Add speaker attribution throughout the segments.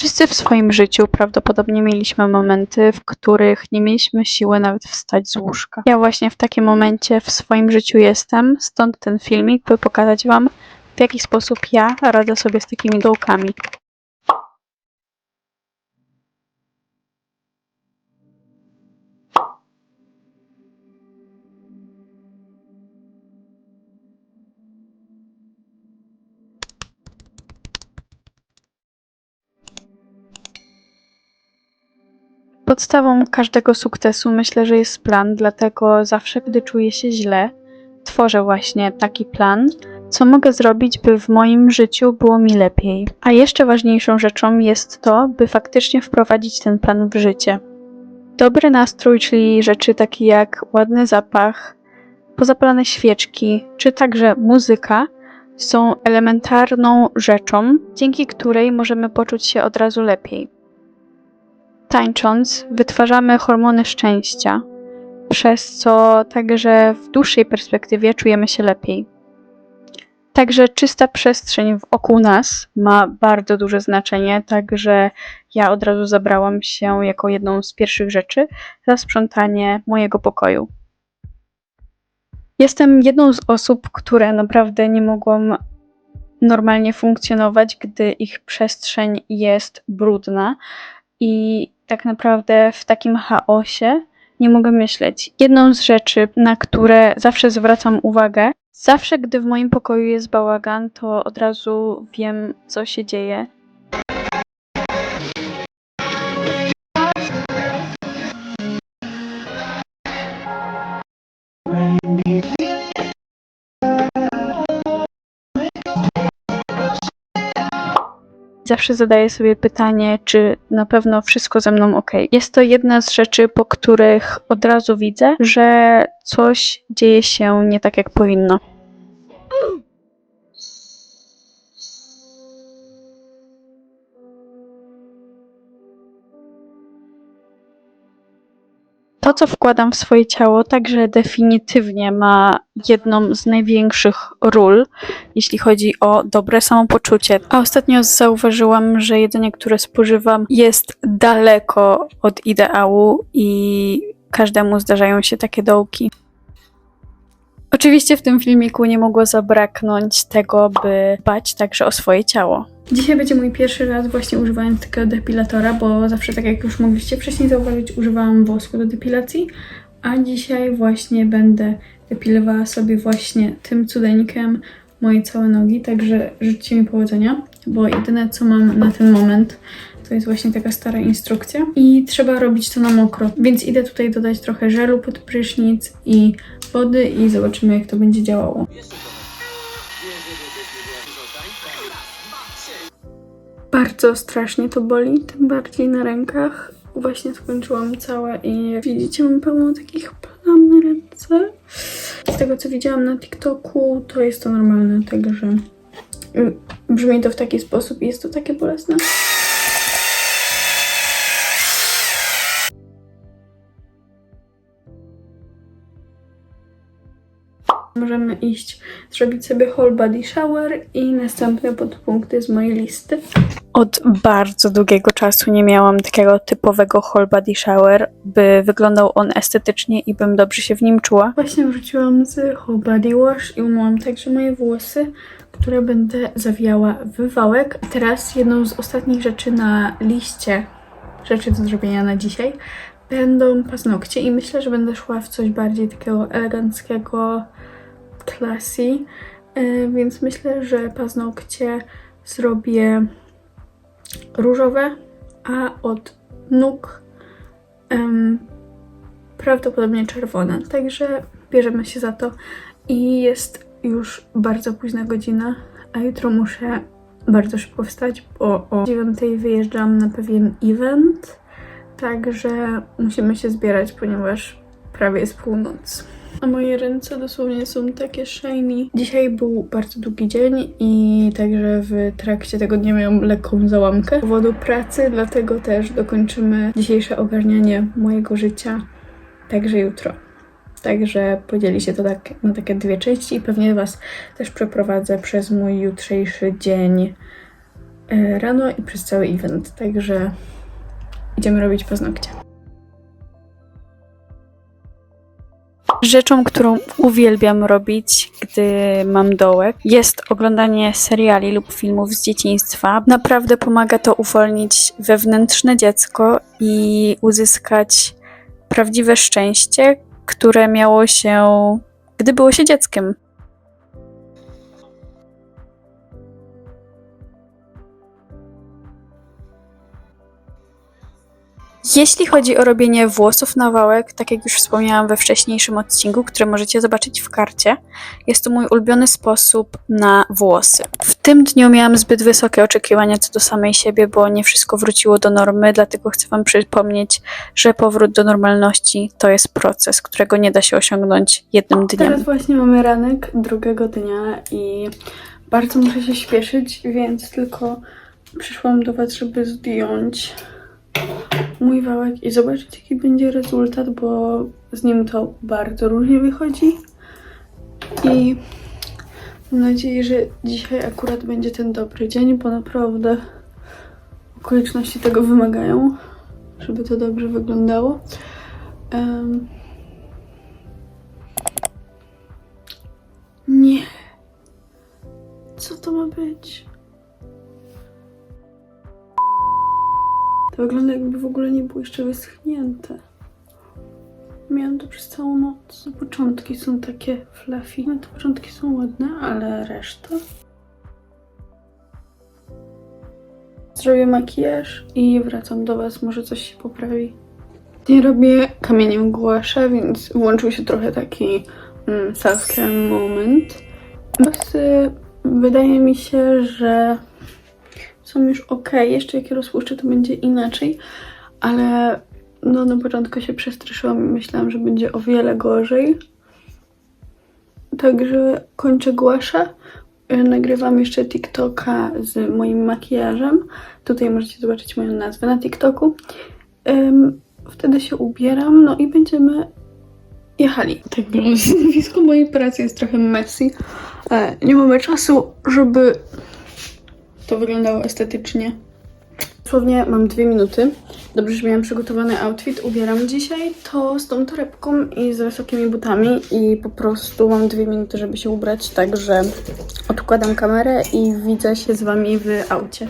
Speaker 1: Wszyscy w swoim życiu prawdopodobnie mieliśmy momenty, w których nie mieliśmy siły nawet wstać z łóżka. Ja właśnie w takim momencie w swoim życiu jestem, stąd ten filmik, by pokazać Wam, w jaki sposób ja radzę sobie z takimi dołkami. Podstawą każdego sukcesu myślę, że jest plan, dlatego zawsze, gdy czuję się źle, tworzę właśnie taki plan, co mogę zrobić, by w moim życiu było mi lepiej. A jeszcze ważniejszą rzeczą jest to, by faktycznie wprowadzić ten plan w życie. Dobry nastrój, czyli rzeczy takie jak ładny zapach, pozapalane świeczki, czy także muzyka, są elementarną rzeczą, dzięki której możemy poczuć się od razu lepiej. Tańcząc, wytwarzamy hormony szczęścia, przez co także w dłuższej perspektywie czujemy się lepiej. Także czysta przestrzeń wokół nas ma bardzo duże znaczenie, także ja od razu zabrałam się jako jedną z pierwszych rzeczy za sprzątanie mojego pokoju. Jestem jedną z osób, które naprawdę nie mogą normalnie funkcjonować, gdy ich przestrzeń jest brudna i tak naprawdę w takim chaosie nie mogę myśleć. Jedną z rzeczy, na które zawsze zwracam uwagę, zawsze gdy w moim pokoju jest bałagan, to od razu wiem, co się dzieje. Zawsze zadaję sobie pytanie, czy na pewno wszystko ze mną ok. Jest to jedna z rzeczy, po których od razu widzę, że coś dzieje się nie tak, jak powinno. To, co wkładam w swoje ciało, także definitywnie ma jedną z największych ról, jeśli chodzi o dobre samopoczucie. A ostatnio zauważyłam, że jedzenie, które spożywam, jest daleko od ideału i każdemu zdarzają się takie dołki. Oczywiście w tym filmiku nie mogło zabraknąć tego, by dbać także o swoje ciało. Dzisiaj będzie mój pierwszy raz właśnie używając takiego depilatora, bo zawsze, tak jak już mogliście wcześniej zauważyć, używałam wosku do depilacji, a dzisiaj właśnie będę depilowała sobie właśnie tym cudeńkiem moje całe nogi, także życzcie mi powodzenia, bo jedyne co mam na ten moment to jest właśnie taka stara instrukcja i trzeba robić to na mokro, więc idę tutaj dodać trochę żelu pod prysznic i wody i zobaczymy jak to będzie działało. Bardzo strasznie to boli, tym bardziej na rękach. Właśnie skończyłam całe i jak widzicie mam pełno takich plam na ręce. Z tego co widziałam na TikToku to jest to normalne, także y, brzmi to w taki sposób i jest to takie bolesne. Możemy iść zrobić sobie whole body shower i następne podpunkty z mojej listy. Od bardzo długiego czasu nie miałam takiego typowego whole body shower, by wyglądał on estetycznie i bym dobrze się w nim czuła. Właśnie wróciłam z whole body wash i umyłam także moje włosy, które będę zawijała w wałek. Teraz jedną z ostatnich rzeczy na liście rzeczy do zrobienia na dzisiaj będą paznokcie i myślę, że będę szła w coś bardziej takiego eleganckiego, classy, yy, więc myślę, że paznokcie zrobię różowe, a od nóg em, prawdopodobnie czerwone. Także bierzemy się za to i jest już bardzo późna godzina, a jutro muszę bardzo szybko wstać, bo o 9 wyjeżdżam na pewien event, także musimy się zbierać, ponieważ prawie jest północ. A moje ręce dosłownie są takie shiny. Dzisiaj był bardzo długi dzień i także w trakcie tego dnia miałam lekką załamkę z powodu pracy, dlatego też dokończymy dzisiejsze ogarnianie mojego życia także jutro. Także podzieli się to tak, na takie dwie części i pewnie Was też przeprowadzę przez mój jutrzejszy dzień e, rano i przez cały event, także idziemy robić paznokcie. Rzeczą, którą uwielbiam robić, gdy mam dołek, jest oglądanie seriali lub filmów z dzieciństwa. Naprawdę pomaga to uwolnić wewnętrzne dziecko i uzyskać prawdziwe szczęście, które miało się, gdy było się dzieckiem. Jeśli chodzi o robienie włosów na wałek, tak jak już wspomniałam we wcześniejszym odcinku, który możecie zobaczyć w karcie, jest to mój ulubiony sposób na włosy. W tym dniu miałam zbyt wysokie oczekiwania co do samej siebie, bo nie wszystko wróciło do normy, dlatego chcę Wam przypomnieć, że powrót do normalności to jest proces, którego nie da się osiągnąć jednym dniem. Teraz właśnie mamy ranek drugiego dnia i bardzo muszę się śpieszyć, więc tylko przyszłam do Was, żeby zdjąć mój wałek i zobaczyć jaki będzie rezultat, bo z nim to bardzo różnie wychodzi. I mam nadzieję, że dzisiaj akurat będzie ten dobry dzień, bo naprawdę okoliczności tego wymagają, żeby to dobrze wyglądało. Em. Nie. Co to ma być? Wygląda jakby w ogóle nie było jeszcze wyschnięte. Miałam to przez całą noc. Początki są takie fluffy. No, te początki są ładne, ale reszta... Zrobię makijaż i wracam do Was. Może coś się poprawi. Nie robię kamieniem głasza, więc włączył się trochę taki mm, self-care moment. Włosy wydaje mi się, że są już ok. Jeszcze jak je rozpuszczę, to będzie inaczej, ale no na początku się przestraszyłam i myślałam, że będzie o wiele gorzej. Także kończę głasza. Nagrywam jeszcze TikToka z moim makijażem. Tutaj możecie zobaczyć moją nazwę na TikToku. Wtedy się ubieram, no i będziemy jechali. Tak wygląda stanowisko mojej pracy jest trochę messy. E, nie mamy czasu, żeby to wyglądało estetycznie. Dosłownie mam dwie minuty. Dobrze, że miałam przygotowany outfit. Ubieram dzisiaj to z tą torebką i z wysokimi butami i po prostu mam dwie minuty, żeby się ubrać, także odkładam kamerę i widzę się z Wami w aucie.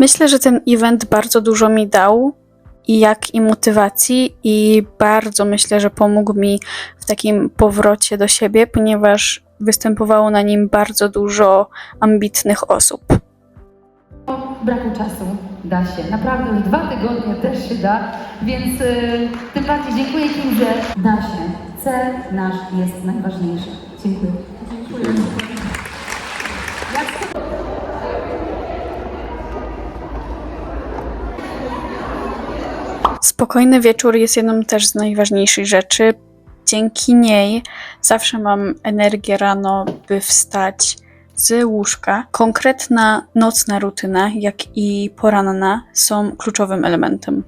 Speaker 1: Myślę, że ten event bardzo dużo mi dał i jak i motywacji i bardzo myślę, że pomógł mi w takim powrocie do siebie, ponieważ występowało na nim bardzo dużo ambitnych osób.
Speaker 2: braku czasu da się. Naprawdę już dwa tygodnie też się da, więc y, tym bardziej dziękuję Ci, że da się. Cel nasz jest najważniejszy. Dziękuję.
Speaker 1: Spokojny wieczór jest jedną też z najważniejszych rzeczy. Dzięki niej zawsze mam energię rano, by wstać z łóżka. Konkretna nocna rutyna, jak i poranna są kluczowym elementem.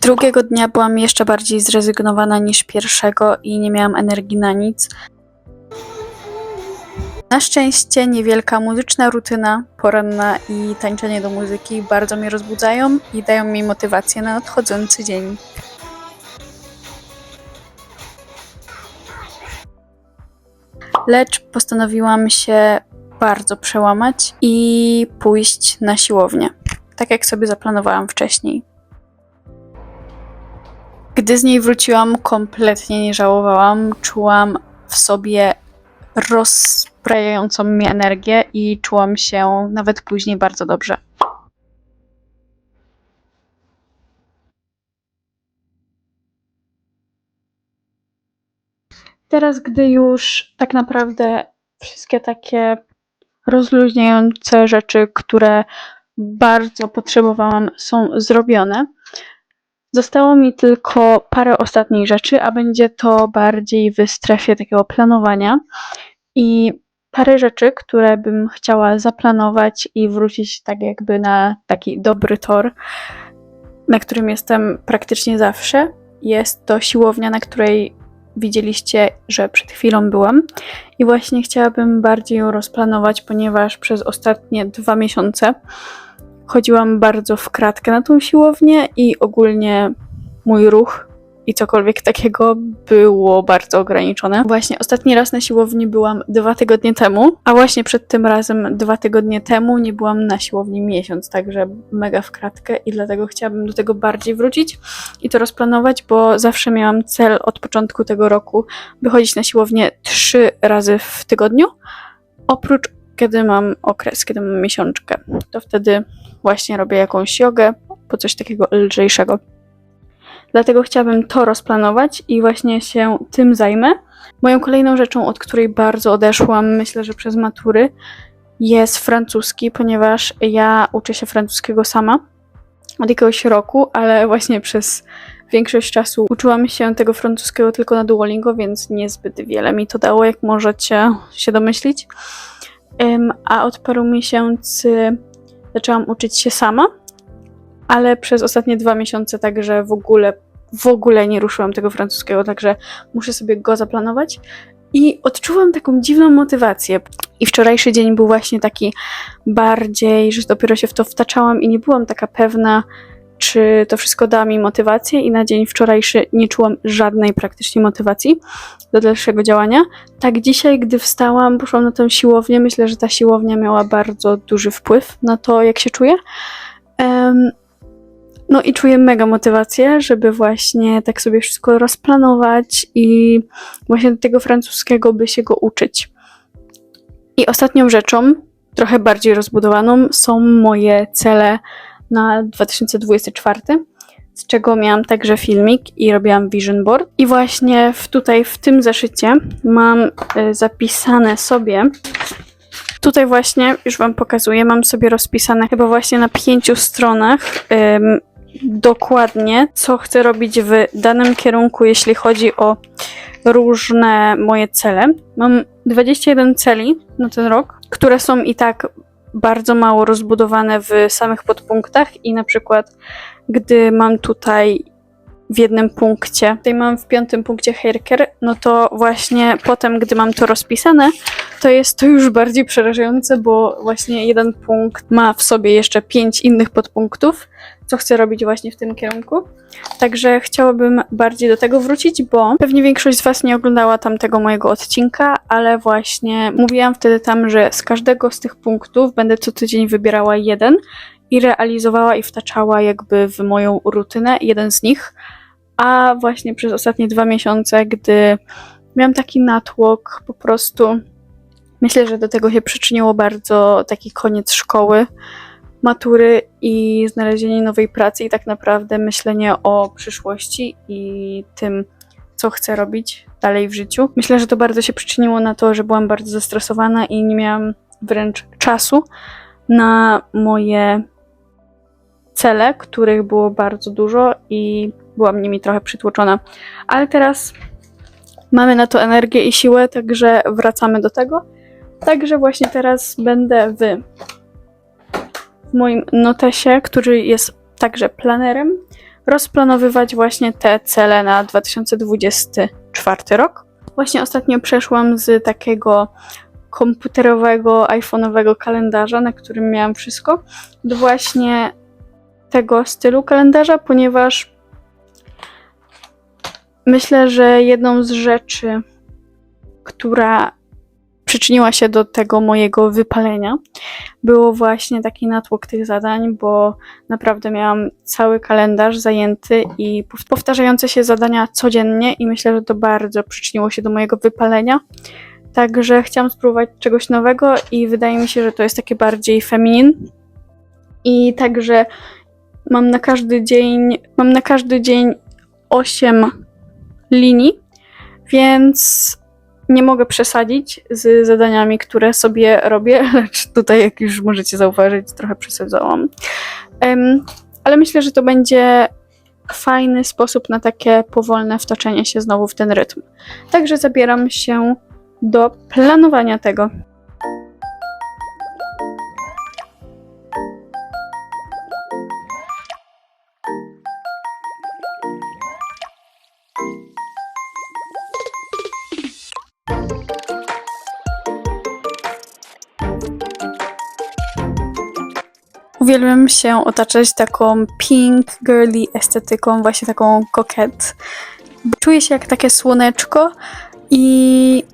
Speaker 1: Drugiego dnia byłam jeszcze bardziej zrezygnowana niż pierwszego i nie miałam energii na nic. Na szczęście niewielka muzyczna rutyna, poranna i tańczenie do muzyki bardzo mnie rozbudzają i dają mi motywację na nadchodzący dzień. Lecz postanowiłam się bardzo przełamać i pójść na siłownię, tak jak sobie zaplanowałam wcześniej. Gdy z niej wróciłam, kompletnie nie żałowałam. Czułam w sobie rozbrajającą mi energię i czułam się nawet później bardzo dobrze. Teraz, gdy już tak naprawdę wszystkie takie rozluźniające rzeczy, które bardzo potrzebowałam, są zrobione, Zostało mi tylko parę ostatnich rzeczy, a będzie to bardziej w strefie takiego planowania i parę rzeczy, które bym chciała zaplanować i wrócić tak jakby na taki dobry tor, na którym jestem praktycznie zawsze. jest to siłownia, na której widzieliście, że przed chwilą byłam. I właśnie chciałabym bardziej ją rozplanować, ponieważ przez ostatnie dwa miesiące chodziłam bardzo w kratkę na tą siłownię i ogólnie mój ruch i cokolwiek takiego było bardzo ograniczone. Właśnie ostatni raz na siłowni byłam dwa tygodnie temu, a właśnie przed tym razem dwa tygodnie temu nie byłam na siłowni miesiąc, także mega w kratkę i dlatego chciałabym do tego bardziej wrócić i to rozplanować, bo zawsze miałam cel od początku tego roku, by chodzić na siłownię trzy razy w tygodniu, oprócz kiedy mam okres, kiedy mam miesiączkę. To wtedy właśnie robię jakąś jogę, po coś takiego lżejszego. Dlatego chciałabym to rozplanować i właśnie się tym zajmę. Moją kolejną rzeczą, od której bardzo odeszłam, myślę, że przez matury, jest francuski, ponieważ ja uczę się francuskiego sama od jakiegoś roku, ale właśnie przez większość czasu uczyłam się tego francuskiego tylko na Duolingo, więc niezbyt wiele mi to dało, jak możecie się domyślić. A od paru miesięcy zaczęłam uczyć się sama, ale przez ostatnie dwa miesiące także w ogóle, w ogóle nie ruszyłam tego francuskiego, także muszę sobie go zaplanować. I odczuwam taką dziwną motywację. I wczorajszy dzień był właśnie taki bardziej, że dopiero się w to wtaczałam i nie byłam taka pewna, czy to wszystko da mi motywację. I na dzień wczorajszy nie czułam żadnej praktycznie motywacji do dalszego działania. Tak dzisiaj, gdy wstałam, poszłam na tę siłownię. Myślę, że ta siłownia miała bardzo duży wpływ na to, jak się czuję. Em, no i czuję mega motywację, żeby właśnie tak sobie wszystko rozplanować i właśnie do tego francuskiego, by się go uczyć. I ostatnią rzeczą, trochę bardziej rozbudowaną, są moje cele na 2024, z czego miałam także filmik i robiłam vision board. I właśnie w, tutaj w tym zeszycie mam y, zapisane sobie Tutaj właśnie, już Wam pokazuję, mam sobie rozpisane chyba właśnie na pięciu stronach ym, dokładnie, co chcę robić w danym kierunku, jeśli chodzi o różne moje cele. Mam 21 celi na ten rok, które są i tak bardzo mało rozbudowane w samych podpunktach i na przykład gdy mam tutaj w jednym punkcie, tutaj mam w piątym punkcie haircare, no to właśnie potem, gdy mam to rozpisane, to jest to już bardziej przerażające, bo właśnie jeden punkt ma w sobie jeszcze pięć innych podpunktów, co chcę robić właśnie w tym kierunku. Także chciałabym bardziej do tego wrócić, bo pewnie większość z Was nie oglądała tamtego mojego odcinka, ale właśnie mówiłam wtedy tam, że z każdego z tych punktów będę co tydzień wybierała jeden i realizowała i wtaczała jakby w moją rutynę jeden z nich. A właśnie przez ostatnie dwa miesiące, gdy miałam taki natłok, po prostu myślę, że do tego się przyczyniło bardzo taki koniec szkoły, matury i znalezienie nowej pracy i tak naprawdę myślenie o przyszłości i tym, co chcę robić dalej w życiu. Myślę, że to bardzo się przyczyniło na to, że byłam bardzo zestresowana i nie miałam wręcz czasu na moje cele, których było bardzo dużo i byłam nimi trochę przytłoczona. Ale teraz mamy na to energię i siłę, także wracamy do tego. Także właśnie teraz będę w, w moim notesie, który jest także planerem, rozplanowywać właśnie te cele na 2024 rok. Właśnie ostatnio przeszłam z takiego komputerowego, iPhone'owego kalendarza, na którym miałam wszystko, do właśnie tego stylu kalendarza, ponieważ myślę, że jedną z rzeczy, która przyczyniła się do tego mojego wypalenia, było właśnie taki natłok tych zadań, bo naprawdę miałam cały kalendarz zajęty i pow- powtarzające się zadania codziennie i myślę, że to bardzo przyczyniło się do mojego wypalenia. Także chciałam spróbować czegoś nowego i wydaje mi się, że to jest takie bardziej feminin. I także mam na każdy dzień, mam na każdy dzień 8 linii, więc nie mogę przesadzić z zadaniami, które sobie robię, lecz tutaj, jak już możecie zauważyć, trochę przesadzałam. Em, ale myślę, że to będzie fajny sposób na takie powolne wtaczanie się znowu w ten rytm. Także zabieram się do planowania tego. Uwielbiam się otaczać taką pink, girly estetyką, właśnie taką koket. Czuję się jak takie słoneczko i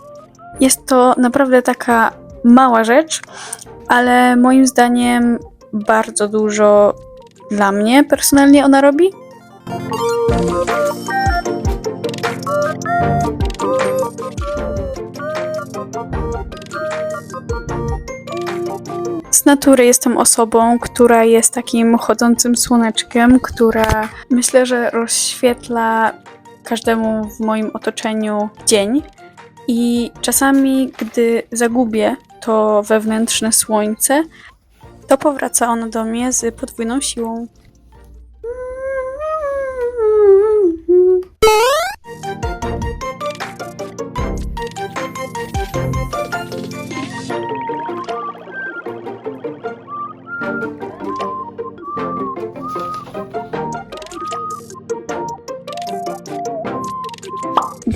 Speaker 1: jest to naprawdę taka mała rzecz, ale moim zdaniem bardzo dużo dla mnie personalnie ona robi. Natury jestem osobą, która jest takim chodzącym słoneczkiem, która myślę, że rozświetla każdemu w moim otoczeniu dzień. I czasami, gdy zagubię to wewnętrzne słońce, to powraca ono do mnie z podwójną siłą.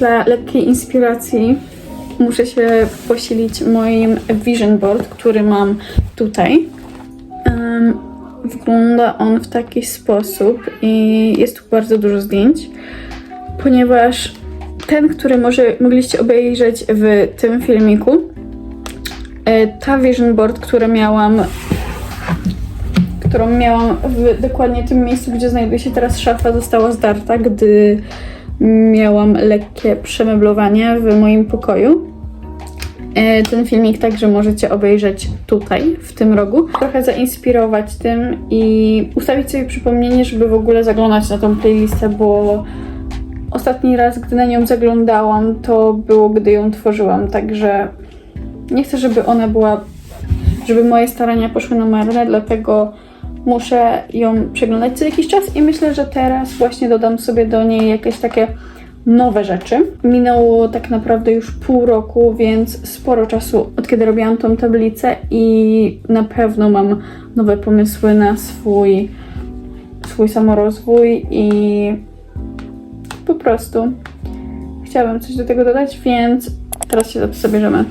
Speaker 1: Dla lekkiej inspiracji muszę się posilić moim vision board, który mam tutaj. Em, wygląda on w taki sposób i jest tu bardzo dużo zdjęć, ponieważ ten, który może mogliście obejrzeć w tym filmiku, e, ta vision board, miałam którą miałam w dokładnie tym miejscu, gdzie znajduje się teraz szafa, została zdarta, gdy miałam lekkie przemeblowanie w moim pokoju. E, Ten filmik także możecie obejrzeć tutaj, w tym rogu. Trochę zainspirować tym i ustawić sobie przypomnienie, żeby w ogóle zaglądać na tą playlistę, bo ostatni raz, gdy na nią zaglądałam, to było, gdy ją tworzyłam, także nie chcę, żeby ona była, żeby moje starania poszły na marne, dlatego muszę ją przeglądać co jakiś czas i myślę, że teraz właśnie dodam sobie do niej jakieś takie nowe rzeczy. Minęło tak naprawdę już pół roku, więc sporo czasu od kiedy robiłam tą tablicę i na pewno mam nowe pomysły na swój, swój samorozwój i po prostu chciałabym coś do tego dodać, więc teraz się za to zabierzemy.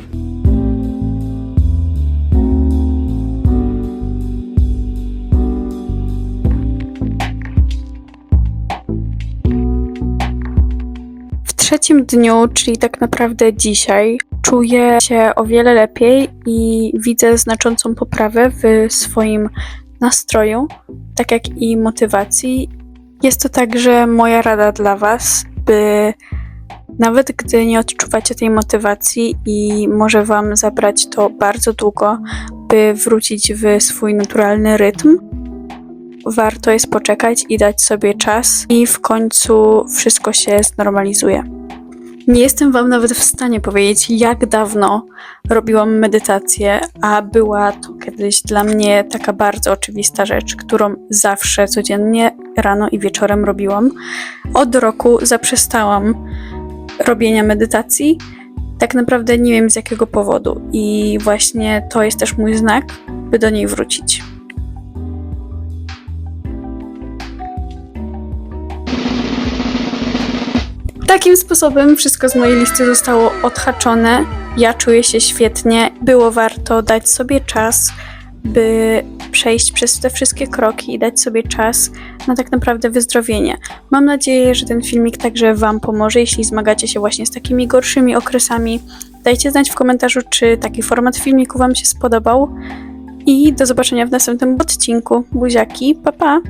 Speaker 1: Trzecim dniu, czyli tak naprawdę dzisiaj, czuję się o wiele lepiej i widzę znaczącą poprawę w swoim nastroju, tak jak i motywacji. Jest to także moja rada dla Was, by nawet gdy nie odczuwacie tej motywacji i może Wam zabrać to bardzo długo, by wrócić w swój naturalny rytm, warto jest poczekać i dać sobie czas, i w końcu wszystko się znormalizuje. Nie jestem Wam nawet w stanie powiedzieć, jak dawno robiłam medytację, a była to kiedyś dla mnie taka bardzo oczywista rzecz, którą zawsze codziennie rano i wieczorem robiłam. Od roku zaprzestałam robienia medytacji. Tak naprawdę nie wiem z jakiego powodu, i właśnie to jest też mój znak, by do niej wrócić. Takim sposobem wszystko z mojej listy zostało odhaczone. Ja czuję się świetnie. Było warto dać sobie czas, by przejść przez te wszystkie kroki i dać sobie czas na tak naprawdę wyzdrowienie. Mam nadzieję, że ten filmik także Wam pomoże, jeśli zmagacie się właśnie z takimi gorszymi okresami. Dajcie znać w komentarzu, czy taki format filmiku Wam się spodobał. I do zobaczenia w następnym odcinku. Buziaki, pa pa!